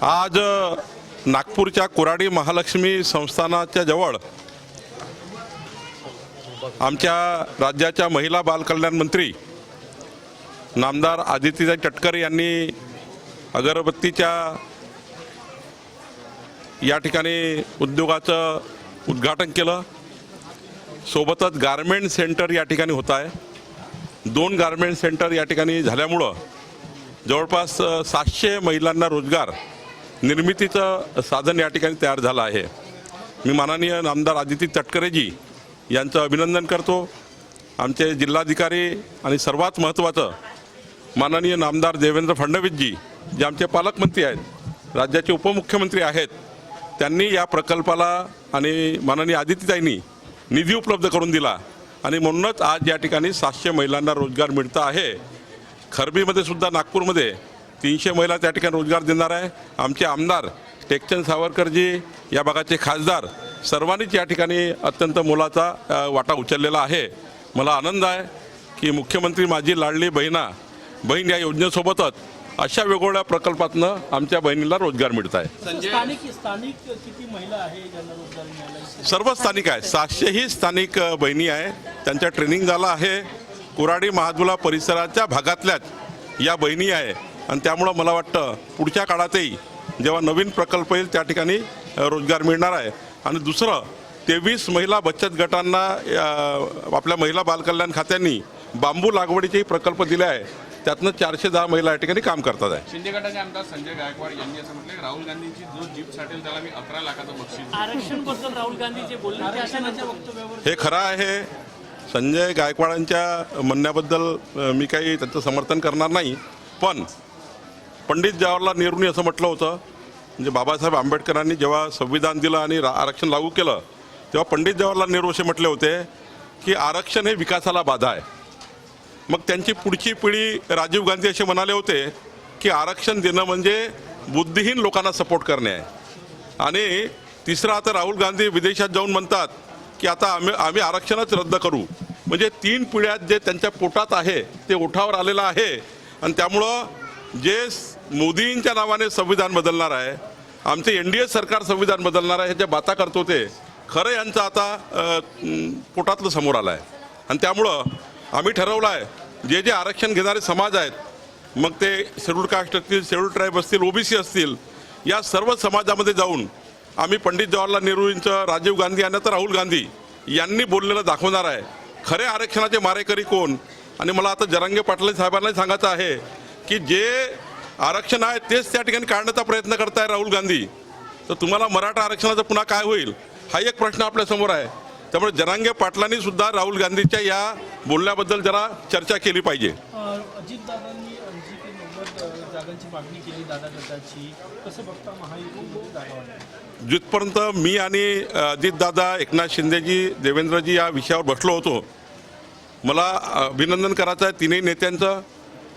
आज नागपूरच्या कोराडी महालक्ष्मी संस्थानाच्या जवळ आमच्या राज्याच्या महिला बालकल्याण मंत्री नामदार आदित्यताई चटकर यांनी अगरबत्तीच्या या ठिकाणी उद्योगाचं उद्घाटन केलं. सोबतच गारमेंट सेंटर या ठिकाणी होत आहे. दोन गारमेंट सेंटर या ठिकाणी झाल्यामुळं जवळपास सातशे महिलांना रोजगार निर्मितीचं साधन या ठिकाणी तयार झालं आहे. मी माननीय नामदार आदिती तटकरेजी यांचं अभिनंदन करतो. आमचे जिल्हाधिकारी आणि सर्वात महत्त्वाचं माननीय नामदार देवेंद्र फडणवीसजी जे आमचे पालकमंत्री आहेत राज्याचे उपमुख्यमंत्री आहेत त्यांनी या प्रकल्पाला आणि माननीय आदित्यताईंनी निधी उपलब्ध करून दिला. आणि म्हणूनच आज या ठिकाणी सातशे महिलांना रोजगार मिळतं आहे. खरबीमध्ये सुद्धा नागपूरमध्ये तीनशे महिला त्या ठिकाणी रोजगार देणार आहे. आमचे आमदार टेकचंद सावरकरजी या भागाचे खासदार सर्वांनीच या ठिकाणी अत्यंत मोलाचा वाटा उचललेला आहे. मला आनंद आहे की मुख्यमंत्री माझी लाडली बहिणा बहीण या योजनेसोबतच अशा वेगवेगळ्या प्रकल्पातनं आमच्या बहिणीला रोजगार मिळत आहे. स्थानिक स्थानिक किती महिला आहे ज्यांना रोजगार मिळाला? सर्व स्थानिक आहे. सातशेही स्थानिक बहिणी आहे. त्यांच्या ट्रेनिंग झालं आहे. कुराडी महादुला परिसराच्या भागातल्याच या बहिणी आहे. आणि त्यामुळं मला वाटतं पुढच्या काळातही जेव्हा नवीन प्रकल्प येईल त्या ठिकाणी रोजगार मिळणार आहे. आणि दुसरं तेवीस महिला बचत गटांना आपल्या महिला बालकल्याण खात्यांनी बांबू लागवडीचेही प्रकल्प दिले आहे. त्यातनं चारशे दहा महिला या ठिकाणी काम करतात आहे. शिंदे गटाचे आमदार संजय गायकवाड यांनी असं म्हटलं की राहुल गांधींची जो जीप साठेल त्याला मी अकरा लाखाचं बक्षीस आरक्षणबद्दल राहुल गांधी जे बोलले हे खरं आहे संजय गायकवाडांच्या म्हणण्याबद्दल मी काही त्यांचं समर्थन करणार नाही पण पंडित जवाहरलाल नेहरूंनी असं म्हटलं होतं म्हणजे बाबासाहेब आंबेडकरांनी जेव्हा संविधान दिलं आणि रा- आरक्षण लागू केलं तेव्हा पंडित जवाहरलाल नेहरू असे म्हटले होते की आरक्षण हे विकासाला बाधा आहे. मग त्यांची पुढची पिढी राजीव गांधी असे म्हणाले होते की आरक्षण देणं म्हणजे बुद्धिहीन लोकांना सपोर्ट करणे आहे. आणि तिसरं आता राहुल गांधी विदेशात जाऊन म्हणतात की आता आम्ही आम्ही आरक्षणच रद्द करू. म्हणजे तीन पिढ्यात जे त्यांच्या पोटात आहे ते ओठावर आलेलं आहे. आणि त्यामुळं जे मोदींच्या नावाने संविधान बदलणार आहे आमचे एन डी ए सरकार संविधान बदलणार आहे ह्याच्या बाता करतो ते खरं यांचं आता पोटातलं समोर आलं आहे आणि त्यामुळं आम्ही ठरवलं आहे जे जे आरक्षण घेणारे समाज आहेत मग ते शेड्यूल कास्ट असतील शेड्यूल ट्राईब असतील ओबीसी असतील या सर्व समाजामध्ये जाऊन आम्ही पंडित जवाहरलाल नेहरूंचं राजीव गांधी आणि आता राहुल गांधी यांनी बोललेलं दाखवणार आहे. खरे आरक्षणाचे मारेकरी कोण? आणि मला आता जरांगे पाटले साहेबांनाही सांगायचं आहे की जे आरक्षण आहे तेच त्या ठिकाणी काढण्याचा प्रयत्न करताय राहुल गांधी. तर तुम्हाला मराठा आरक्षणाचं पुन्हा काय होईल? हा एक प्रश्न आपल्यासमोर आहे. त्यामुळे जरांगे पाटलांनी सुद्धा राहुल गांधीच्या या बोलण्याबद्दल जरा चर्चा केली पाहिजे. जागांची मागणी केली दादा गटाची. कसं बघता महायुतीमध्ये जागा जिथपर्यंत मी आणि अजितदादा एकनाथ शिंदेजी देवेंद्रजी या विषयावर बसलो होतो मला अभिनंदन करायचं आहे तिन्ही नेत्यांचं.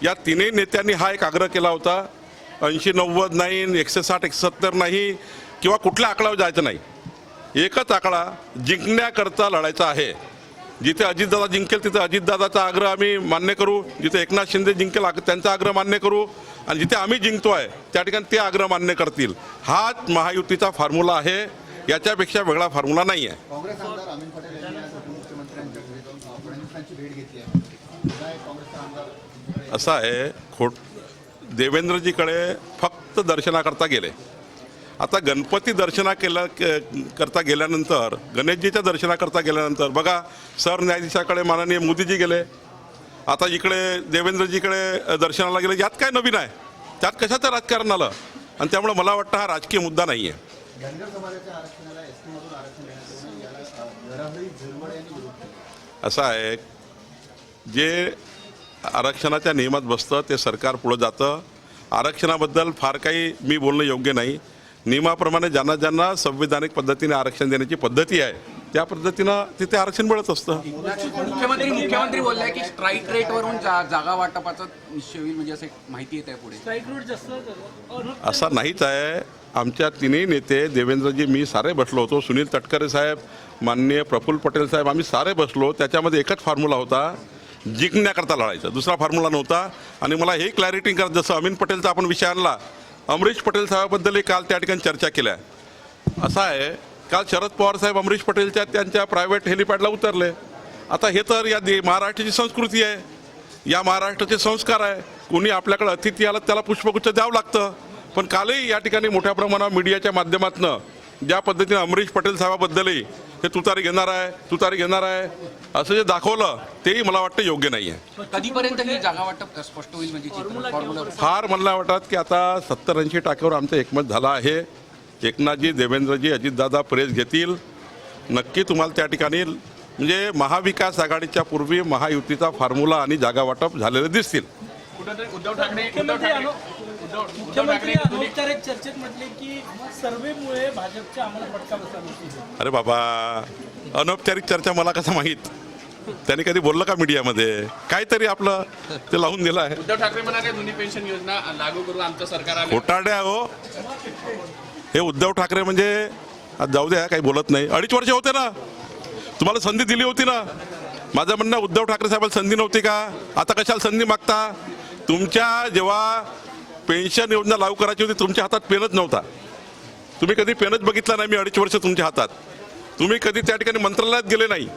या तिन्ही नेत्यांनी हा एक आग्रह केला होता ऐंशी नव्वद नाही एकशे साठ एकशे सत्तर नाही किंवा कुठल्या आकड्यावर जायचं नाही. एकच आकडा जिंकण्याकरता लढायचा आहे. जिथे अजितदादा जिंकेल तिथे अजितदादाचा आग्रह आम्ही मान्य करू. जिथे एकनाथ शिंदे जिंकेल त्यांचा आग्रह मान्य करू. आणि जिथे आम्ही जिंकतोय त्या ठिकाणी ते आग्रह मान्य करतील. हाच महायुतीचा फॉर्म्युला आहे. याच्यापेक्षा वेगळा फॉर्म्युला नाही आहे. आहे असं आहे खोट देवेंद्रजीकडे फक्त दर्शनाकरता गेले. आता गणपती दर्शना केल्या के- करता गेल्यानंतर गणेशजीच्या दर्शनाकरता गेल्यानंतर बघा सरन्यायाधीशाकडे माननीय मोदीजी गेले. आता इकडे देवेंद्रजीकडे दर्शनाला गेले. यात काय नवीन आहे? त्यात कशाचं राजकारण आलं? आणि त्यामुळे मला वाटतं हा राजकीय मुद्दा नाही आहे असं आहे जे आरक्षणाच्या नियमात बसतं ते सरकार पुढं जातं. आरक्षणाबद्दल फार काही मी बोलणं योग्य नाही. नियमाप्रमाणे ज्यांना ज्यांना संविधानिक पद्धतीने आरक्षण देण्याची पद्धती आहे त्या पद्धतीनं तिथे आरक्षण मिळत असतं. मुख्यमंत्री मुख्यमंत्री बोलले की स्ट्राईक रेटवरून जा, जागा वाटपाचं निश्चय होईल म्हणजे असं एक माहिती येत आहे पुढे. स्ट्राईक रूट जास्त अनु- असा नाहीच आहे. आमच्या तिन्ही नेते देवेंद्रजी मी सारे बसलो होतो. सुनील तटकरे साहेब माननीय प्रफुल्ल पटेल साहेब आम्ही सारे बसलो. त्याच्यामध्ये एकच फॉर्म्युला होता जिंकण्याकरता लढायचं. दुसरा फॉर्म्युला नव्हता. आणि मला हे क्लॅरिटी करत जसं अमीन पटेलचा आपण विषय आणला अमरीश पटेल साहेबाबद्दलही काल त्या ठिकाणी चर्चा केल्या. असं आहे काल शरद पवार साहेब अमरीश पटेलच्या त्यांच्या प्रायव्हेट हेलिपॅडला उतरले. आता हे तर या दे- महाराष्ट्राची संस्कृती आहे. या महाराष्ट्राचे संस्कार आहे. कोणी आपल्याकडे अतिथी आला त्याला पुष्पगुच्छ द्यावं लागतं. पण कालही या ठिकाणी मोठ्या प्रमाणावर मीडियाच्या माध्यमातून ज्या पद्धतीने अमरीश पटेल साहेबाबद्दलही हे तुतारी घेणार आहे तुतारी घेणार आहे. असं जे दाखवलं तेही मला वाटतं योग्य नाही आहे कधीपर्यंत ही जागा वाटप स्पष्ट होईल म्हणजे चित्र फार मला वाटत की आता सत्तर ऐंशी टाक्यावर आमचं एकमत झालं आहे. एकनाथजी देवेंद्रजी अजितदादा प्रेस घेतील. नक्की तुम्हाला त्या ठिकाणी म्हणजे महाविकास आघाडीच्या पूर्वी महायुतीचा फॉर्म्युला आणि जागा वाटप झालेले दिसतील. कुठंतरी उद्धव ठाकरे उद्धव मुख्यमंत्री ठाकरे दोन्ही- अनौपचारिक चर्चेत म्हटले की सर्वेमुळे भाजपच्या आम्हाला फटका बसला अरे बाबा अनौपचारिक चर्चा मला कसं माहीत? त्यांनी कधी बोललं का मीडियामध्ये? काहीतरी आपलं ते लावून दिलं आहे. उद्धव ठाकरे म्हणाले जुनी पेन्शन योजना लागू करू आमचं सरकार आलं. घोटाळ्या हो. हे उद्धव ठाकरे म्हणजे आज जाऊ द्या काही बोलत नाही. अडीच वर्ष होते ना. तुम्हाला संधी दिली होती ना. माझं म्हणणं उद्धव ठाकरे साहेबांना संधी नव्हती का? आता कशाला संधी मागता? तुमच्या जेव्हा पेन्शन योजना लागू करायची होती तुमच्या हातात पेनच नव्हता. तुम्ही कधी पेनच बघितला नाही मी अडीच वर्ष तुमच्या हातात. तुम्ही कधी त्या ठिकाणी मंत्रालयात गेले नाही.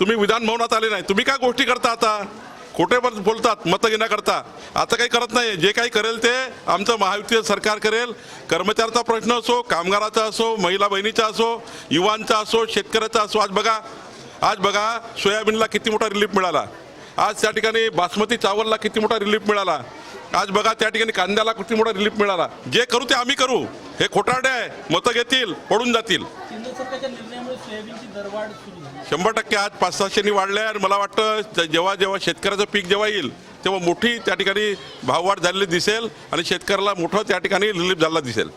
तुम्ही विधान भवनात आले नाही. तुम्ही काय गोष्टी करता आता? खोटे पण बोलतात मतं घेण्याकरता आता काही करत नाही जे काही करेल ते आमचं महायुतीचं सरकार करेल. कर्मचाऱ्याचा प्रश्न असो कामगाराचा असो महिला बहिणीचा असो युवांचा असो शेतकऱ्याचा असो. आज बघा आज बघा सोयाबीनला किती मोठा रिलीफ मिळाला. आज त्या ठिकाणी बासमती चावलला किती मोठा रिलीफ मिळाला. आज बघा त्या ठिकाणी कांद्याला किती मोठा रिलीफ मिळाला. जे करू ते आम्ही करू. हे खोटारडे आहे. मतं घेतील पडून जातील. शंभर टक्के आज पाच सहाशेनी वाढले आणि मला वाटतं जेव्हा जेव्हा शेतकऱ्याचं पीक जेव्हा येईल तेव्हा मोठी त्या ठिकाणी भाववाढ झालेली दिसेल आणि शेतकऱ्याला मोठं त्या ठिकाणी रिलीफ झालेला दिसेल.